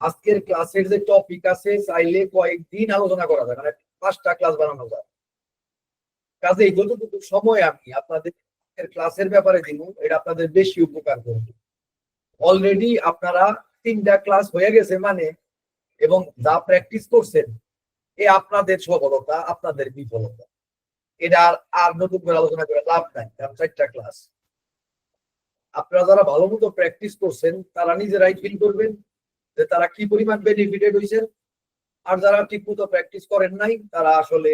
আজকের ক্লাসের যে টপিক আছে, চাইলে কয়েকদিন আলোচনা করা যায় মানে পাঁচটা ক্লাস বানানো যায়। কাজে যতটুকু সময় আমি আপনাদের ক্লাসের ব্যাপারে দিব, এটা আপনাদের বেশি উপকার করবে। অলরেডি আপনারা তিনটা ক্লাস হয়ে গেছে মানে এবং যা প্র্যাকটিস করছেন, এ আপনাদের সফলতা, আপনাদের বিফলতা। এটা আর আর নতুন করে আলোচনা করে লাভ নাই, কারণ চারটা ক্লাস আপনারা যারা ভালো মতো প্র্যাকটিস করছেন, তারা নিজেরাই ফিল করবেন যে তারা কি পরিমাণ বেনিফিটেড হয়েছেন আর যারা ঠিক মতো প্র্যাকটিস করেন নাই, তারা আসলে,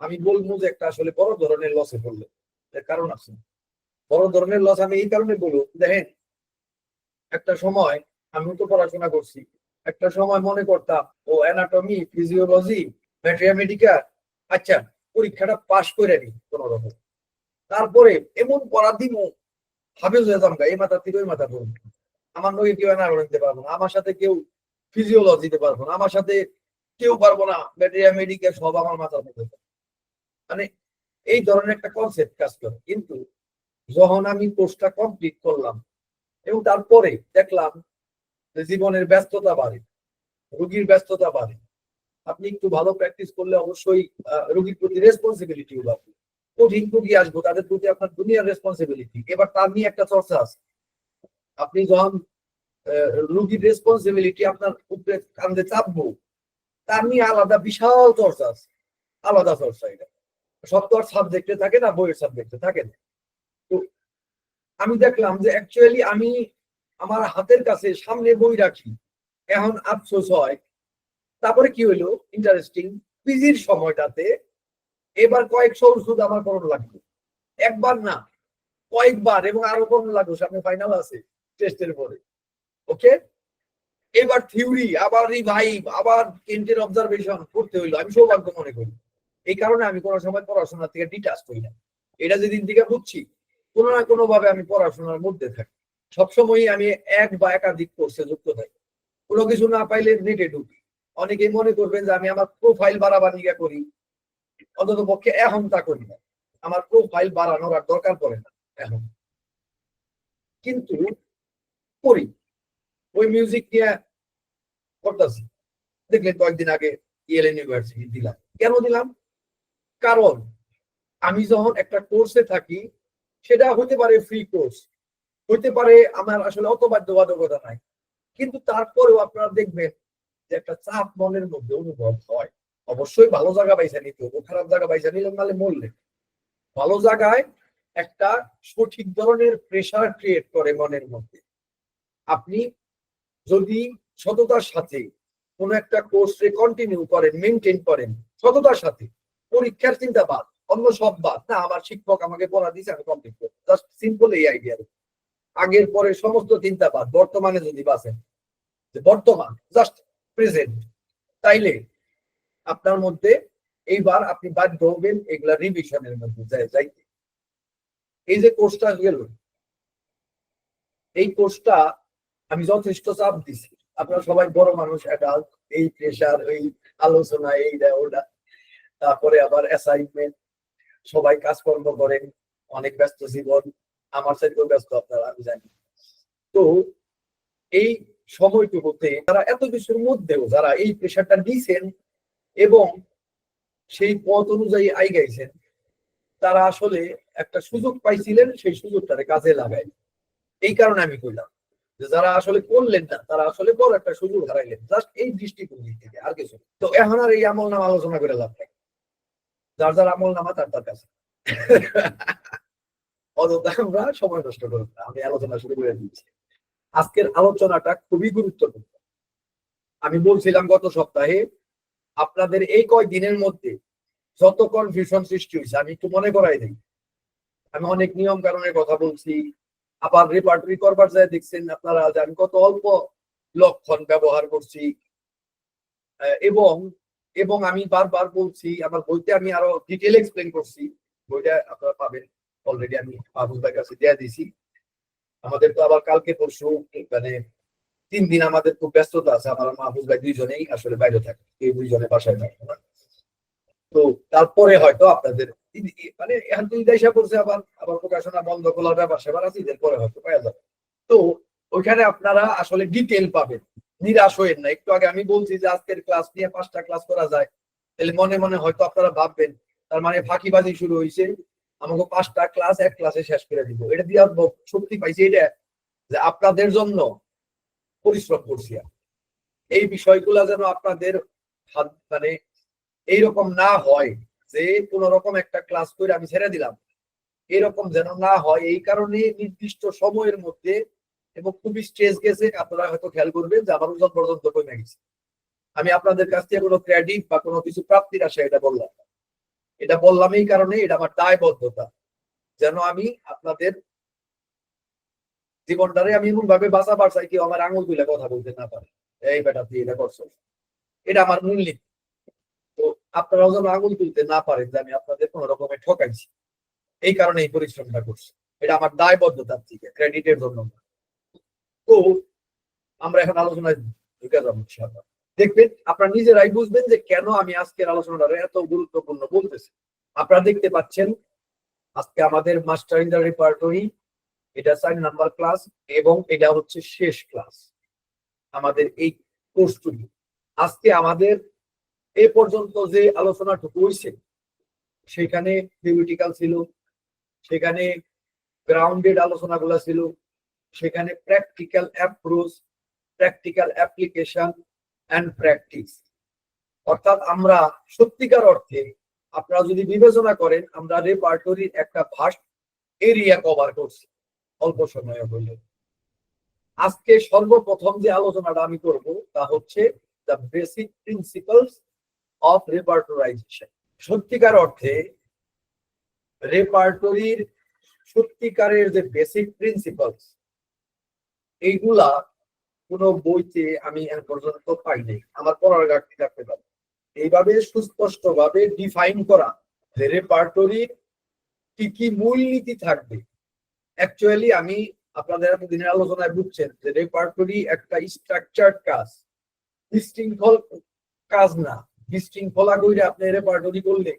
আমি বলব যে একটা আসলে বড় ধরনের লসে পড়লে। এর কারণ আছে। বড় ধরনের লস আমি এই কারণে বলব, দেখেন, একটা সময় আমি তো পড়াশোনা করছি, একটা সময় মনে করতাম, ও অ্যানাটমি ফিজিওলজি ম্যাথমেটিকা আচ্ছা পরীক্ষাটা পাশ করে নি কোন রকম তারপরে এমন পড়া দিব হাফেজ হয়ে যাম এই মাথা থেকে ওই মাথা পড়ুন আমার নগে কেউ অ্যানাটমি দিতে পারব না, আমার সাথে কেউ ফিজিওলজি দিতে পারব না, আমার সাথে কেউ পারব না ম্যাথমেটিকা সব আমার মাথার মধ্যে মানে এই ধরনের একটা কনসেপ্ট কাজ করে। কিন্তু যখন আমি কোর্সটা কমপ্লিট করলাম এবং তারপরে দেখলাম জীবনের ব্যস্ততা বাড়ে, রুগীর ব্যস্ততা বাড়ে, আপনি একটু ভালো প্র্যাকটিস করলে অবশ্যই রোগীর প্রতি রেসপন্সিবিলিটি বাড়বে। কঠিন রোগী আসব, তাদের প্রতি আপনার দুনিয়ার রেসপন্সিবিলিটি এবার তার নিয়ে একটা চর্চা আছে। আপনি যখন রোগীর রেসপন্সিবিলিটি আপনার উপরে কান্দে চাপবো, তার নিয়ে আলাদা বিশাল চর্চা আছে, আলাদা চর্চা এটা। সব তো আর সাবজেক্টে থাকে না, বইয়ের সাবজেক্টে থাকে না। তো আমি দেখলাম যে অ্যাকচুয়ালি আমি আমার হাতের কাছে সামনে বই রাখি, এখন আফসোস হয়। তারপরে কি হইল? ইন্টারেস্টিং পিজির সময়টাতে এবার কয়েকশো ওষুধ আমার করোনা লাগবে। একবার না, কয়েকবার এবং আরও করোনা লাগবে সামনে ফাইনাল আছে। টেস্টের পরে ওকে এবার থিওরি আবার রিভাইভ আবার কেন্টের অবজারভেশন করতে হইল। আমি সৌভাগ্য মনে করি। এই কারণে আমি কোনো সময় পড়াশোনা থেকে ডিটাচ করি না। এটা যেদিন থেকে বুঝছি, কোনো না কোনো ভাবে আমি পড়াশোনার মধ্যে থাকি। সবসময়ই আমি এক বা একাধিক কোর্সে যুক্ত থাকি। কোনো কিছু না পাইলে নেটে ঢুকি। অনেকেই মনে করবেন যে আমি আমার প্রোফাইল বাড়াবাড়ি করি? অন্তত পক্ষে এখন তা করি না। আমার প্রোফাইল বাড়ানোর আর দরকার পড়ে না। এখন। কিন্তু করি। ওই মিউজিক নিয়ে করতেছি। দেখলেন কয়েকদিন আগে ইয়েলেন ইউনিভার্সিটি দিলাম। কেন দিলাম? কারণ আমি যখন একটা কোর্সে থাকি, সেটা হতে পারে ফ্রি কোর্স হতে পারে আমার আসলে অত বাধ্যবাধকতা নাই। কিন্তু তারপরেও আপনারা দেখবেন যে একটা চাপ মনের মধ্যে অনুভব হয়। অবশ্যই ভালো জায়গা পাইছে নিতে হবে, খারাপ জায়গা পাইছে নিলে নাহলে মরলে। ভালো জায়গায় একটা সঠিক ধরনের প্রেশার ক্রিয়েট করে মনের মধ্যে। আপনি যদি সততার সাথে কোন একটা কোর্সে কন্টিনিউ করেন মেনটেন করেন, সততার সাথে, পরীক্ষার চিন্তা বাদ, অন্য সব বাদ, না, আমার শিক্ষক আমাকে পড়া দিয়েছে আমি কমপ্লিট করব জাস্ট সিম্পল এই আইডিয়া আগের পরে সমস্ত চিন্তা বাদ, বর্তমানে যদি বাসেন বর্তমান জাস্ট প্রেজেন্ট তাইলে আপনার মধ্যে এইবার আপনি বাধ্য হবেন এগুলা রিভিশনের মধ্যে যাই- যাইতে। এই যে কোর্সটা গেল, এই কোর্সটা আমি যথেষ্ট চাপ দিছি। আপনারা সবাই বড় মানুষ অ্যাডাল্ট এই প্রেশার এই আলোচনা এইটা ওটা। তারপরে আবার অ্যাসাইনমেন্ট সবাই কাজকর্ম করেন, অনেক ব্যস্ত জীবন, আমার সাথেও ব্যস্ত আপনারা, আমি জানি। তো এই সময়টুকুতে তারা এত কিছুর মধ্যেও যারা এই প্রেশারটা নিছেন এবং সেই পথ অনুযায়ী আইগাইছেন তারা আসলে একটা সুযোগ পাইছিলেন, সেই সুযোগটারে কাজে লাগাই এই কারণে আমি কইলাম। যে যারা আসলে করলেন না, তারা আসলে বড় একটা সুযোগ হারাইলেন। জাস্ট এই দৃষ্টিভঙ্গি থেকে আর কিছু তো এখন আর এই আমল নামা আলোচনা করে লাভ নাই। যার যার আমল নামা, তার তার কাছে। অযথা আমরা সময় নষ্ট করব আমি আলোচনা শুরু করে দিচ্ছি। আজকের আলোচনাটা খুবই গুরুত্বপূর্ণ। আমি বলছিলাম গত সপ্তাহে, আপনাদের এই কয় দিনের মধ্যে যত কনফিউশন সৃষ্টি হয়েছে, আমি একটু মনে করাই দিই। আমি অনেক নিয়ম কারণের কথা বলছি আবার রেপার্টরি করবার যায়, দেখছেন আপনারা যে আমি কত অল্প লক্ষণ ব্যবহার করছি। এবং এবং আমি বারবার বলছি, আমার বইতে আমি আরও ডিটেল এক্সপ্লেন করছি। বইটা আপনারা পাবেন। অলরেডি আমি মাহবুব ভাইয়ের কাছে দেয়া দিছি আমাদের তো আবার কালকে পরশু মানে তিন দিন আমাদের খুব ব্যস্ততা আছে। আমার মাহবুব ভাই দুইজনেই আসলে বাইরে থাকে। এই দুইজনে বাসায় থাকে তো তারপরে হয়তো আপনাদের মানে এখন তো ঈদ পড়ছে আবার আবার প্রকাশনা বন্ধ করার ব্যাপার, সেবার আছে, ঈদের পরে হয়তো পাওয়া যাবে। তো ওইখানে আপনারা আসলে ডিটেল পাবেন, নিরাশ হইেন না। একটু আগে আমি বলছি যে আজকের ক্লাস নিয়ে পাঁচটা ক্লাস করা যায়। তাহলে মনে মনে হয়তো আপনারা ভাববেন, তার মানে ফাঁকিবাজি শুরু হয়েছে, আমাকে পাঁচটা ক্লাস এক ক্লাসে শেষ করে দিব। এটা দিয়ে শক্তি পাইছি এটা, যে আপনাদের জন্য পরিশ্রম করছি। এই বিষয়গুলো যেন আপনাদের মানে এইরকম না হয় যে কোন রকম একটা ক্লাস করে আমি ছেড়ে দিলাম। এরকম যেন না হয়, এই কারণে নির্দিষ্ট সময়ের মধ্যে এবং খুবই স্ট্রেস গেছে, আপনারা হয়তো খেয়াল করবেন যে আমার ওজন পর্যন্ত কমে গেছে। আমি আপনাদের কাছ থেকে কোনো ক্রেডিট বা কোনো কিছু প্রাপ্তির আশা এটা বললাম। এটা বললাম এই কারণে এটা আমার দায়বদ্ধতা। যেন আমি আপনাদের জীবনটারে আমি এমন ভাবে বাঁচাবার চাই কেউ আমার আঙুল তুলে কথা বলতে না পারে। এই বেটা এটা করছ। এটা আমার মূলনীতি আপনারাও যেন আঙুল তুলতে না পারেন যে আমি আপনাদের কোন রকমের ঠকাইছি। এই কারণে এই পরিশ্রমটা করছি। এটা আমার দায়বদ্ধতার থেকে ক্রেডিটের জন্য। তো, আমরা এখন আলোচনায় ঢুকে যাব। দেখবেন, আপনারা নিজেরাই বুঝবেন যে কেন আমি আজকের আলোচনাটা এত গুরুত্বপূর্ণ বলতেছি। আপনারা দেখতে পাচ্ছেন, আজকে আমাদের মাস্টার ইন দ্য রেপার্টরি এটা চার নাম্বার ক্লাস এবং এটা হচ্ছে শেষ ক্লাস আমাদের এই কোর্সটুকু আজকে আমাদের এ পর্যন্ত যে আলোচনাটুকু হয়েছে সেখানে থিওরিটিক্যাল ছিল, সেখানে গ্রাউন্ডেড আলোচনাগুলো ছিল, সেখানে practical approach practical application and practice অর্থাৎ আমরা সত্যিকার অর্থে আপনারা যদি বিবেচনা করেন, আমরা রেপার্টরির একটা ভাস্ট এরিয়া কভার করছি, অল্প সময়ে হলে আজকে সর্বপ্রথম যে আলোচনাটা আমি করব, তা হচ্ছে the basic principles of repertorisation সত্যিকার অর্থে রেপার্টরির সত্যিকারের যে বেসিক প্রিন্সিপালস এইগুলা কোনো বইতে আমি এখন পর্যন্ত পাইনি। আমার পড়ার ঘাটতি থাকতে পারে। এইভাবে সুস্পষ্ট ভাবে ডিফাইন করা যে রেপার্টরির কি কি মূলনীতি থাকবে। অ্যাকচুয়ালি আমি আপনাদের এতদিনের আলোচনায় বুঝছেন যে রেপার্টরি একটা স্ট্রাকচার কাজ। বিশৃঙ্খল কাজ না। বিশৃঙ্খলা কইরে আপনি রেপার্টরি করলে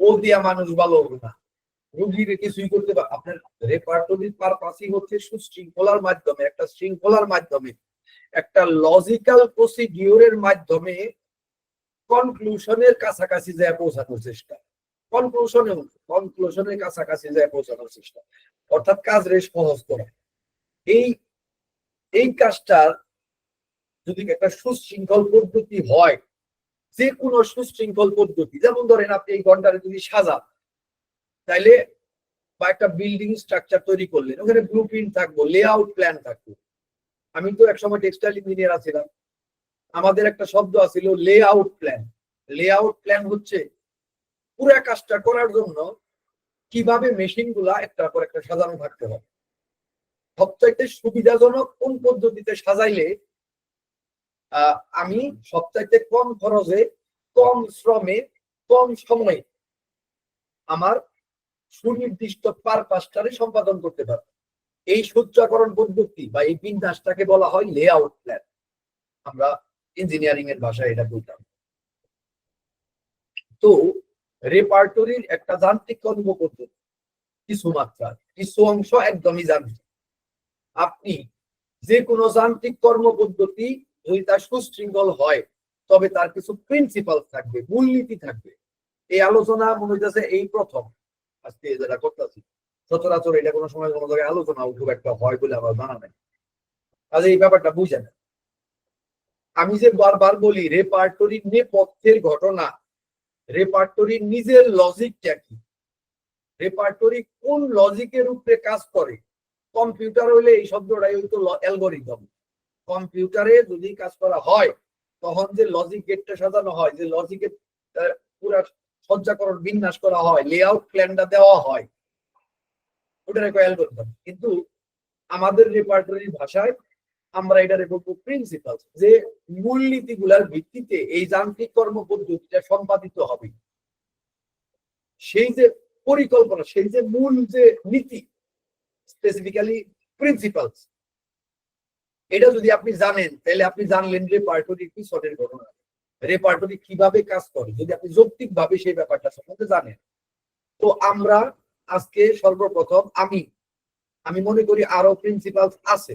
ও দিয়া মানুষ ভালো হবে না। রুগীর কিছুই করতে পারে আপনার রেপার্টরির পারপাসই হচ্ছে সুশৃঙ্খলার মাধ্যমে, একটা শৃঙ্খলার মাধ্যমে, একটা লজিক্যাল প্রসিডিওরের মাধ্যমে কনক্লুশনের কাছাকাছি যায় পৌঁছানোর চেষ্টা। কনক্লুশনে কনক্লুশনের কাছাকাছি যায় পৌঁছানোর চেষ্টা। অর্থাৎ কাজ রেশ সহজ করা। এই এই কাজটার যদি একটা সুশৃঙ্খল পদ্ধতি হয় যে কোনো সুশৃঙ্খল পদ্ধতি। যেমন ধরেন আপনি এই ঘন্টারে যদি সাজান তাইলে বা একটা বিল্ডিং স্ট্রাকচার তৈরি করলেন, ওখানে ব্লু প্রিন্ট থাকব লেআউট প্ল্যান থাকব। আমি তো একসময় টেক্সটাইল ইঞ্জিনিয়ার আছিলাম। আমাদের একটা শব্দ আছিল লেআউট প্ল্যান লেআউট প্ল্যান হচ্ছে পুরো কাজটা করার জন্য কীভাবে মেশিনগুলা একটা পর একটা সাজানো থাকতে হবে সবচাইতে সুবিধাজনক কোন পদ্ধতিতে সাজাইলে আমি সবচাইতে কম খরচে, কম শ্রমে, কম সময়ে আমার সুনির্দিষ্ট পারপাসটারে সম্পাদন করতে পারব। এই সূত্রাকরণ পদ্ধতি বা এই বিন্যাসটাকে বলা হয় লেআউট প্ল্যান আমরা ইঞ্জিনিয়ারিং এর ভাষায় এটা বলতাম। তো রেপার্টরির একটা যান্ত্রিক কর্ম পদ্ধতি কিছু মাত্রা, কিছু অংশ একদমই যান্ত্রিক। আপনি যে কোনো যান্ত্রিক কর্ম পদ্ধতি যদি তার সুশৃঙ্খল হয়, তবে তার কিছু প্রিন্সিপাল থাকবে, মূলনীতি থাকবে। এই আলোচনা মনে হইতেছে এই প্রথম। আজকে যেটা করতেছি, সচরাচর এটা কোনো সময় কোনো জায়গায় আলোচনা খুব একটা হয় বলে আমার জানা নেই। কাজে এই ব্যাপারটা বুঝে না আমি যে বারবার বলি রেপার্টরির নেপথ্যের ঘটনা রেপার্টরির নিজের লজিকটা কি? রেপার্টরি কোন লজিকের উপরে কাজ করে? কম্পিউটার হইলে এই শব্দটাই হইতো অ্যালগোরিদম কম্পিউটারে যদি কাজ করা হয়, তখন যে লজিক গেটটা সাজানো হয়, যে লজিকের পুরা সজ্জাকরণ, বিন্যাস করা হয় লেআউট প্ল্যানটা দেওয়া হয়, ওটার একটা অ্যালগোরিদম কিন্তু আমাদের রেপার্টরির ভাষায় আমরা এটার বলব প্রিন্সিপাল যে মূলনীতিগুলার ভিত্তিতে এই যান্ত্রিক কর্ম পদ্ধতিটা সম্পাদিত হবে। সেই যে পরিকল্পনা, সেই যে মূল যে নীতি স্পেসিফিক্যালি প্রিন্সিপালস এটা যদি আপনি জানেন, তাহলে আপনি জানলেন রেপার্টরির পিছনের ঘটনা। রেপার্টরি কীভাবে কাজ করে? যদি আপনি যৌক্তিক ভাবে সেই ব্যাপারটা সম্বন্ধে জানেন। তো আমরা আজকে সর্বপ্রথম আমি আমি মনে করি আরও প্রিন্সিপাল আছে।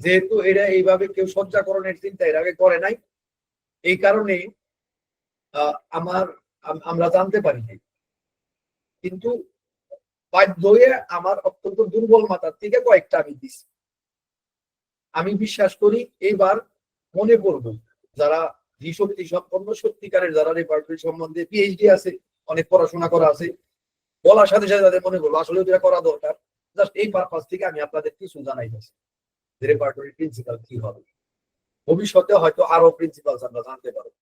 যেহেতু এরা এইভাবে কেউ সজ্জাকরণের চিন্তা এর আগে করে নাই। এই কারণে আমার আমরা জানতে পারি নাই। কিন্তু বাধ্য আমার অত্যন্ত দুর্বল মাথার থেকে কয়েকটা আমি দিছি। আমি বিশ্বাস করি এবার মনে করব যারা ধীশক্তি সম্পন্ন সত্যিকারের, যারা রেপার্টরি সম্বন্ধে পিএইচডি আছে, অনেক পড়াশোনা করা আছে, বলার সাথে সাথে তাদের মনে করব আসলে এটা করা দরকার জাস্ট এই পারপাস থেকে আমি আপনাদের কিছু জানাই জানাইতেছি রেপার্টরি প্রিন্সিপাল কি হবে। ভবিষ্যতে হয়তো আরও প্রিন্সিপাল আমরা জানতে পারব।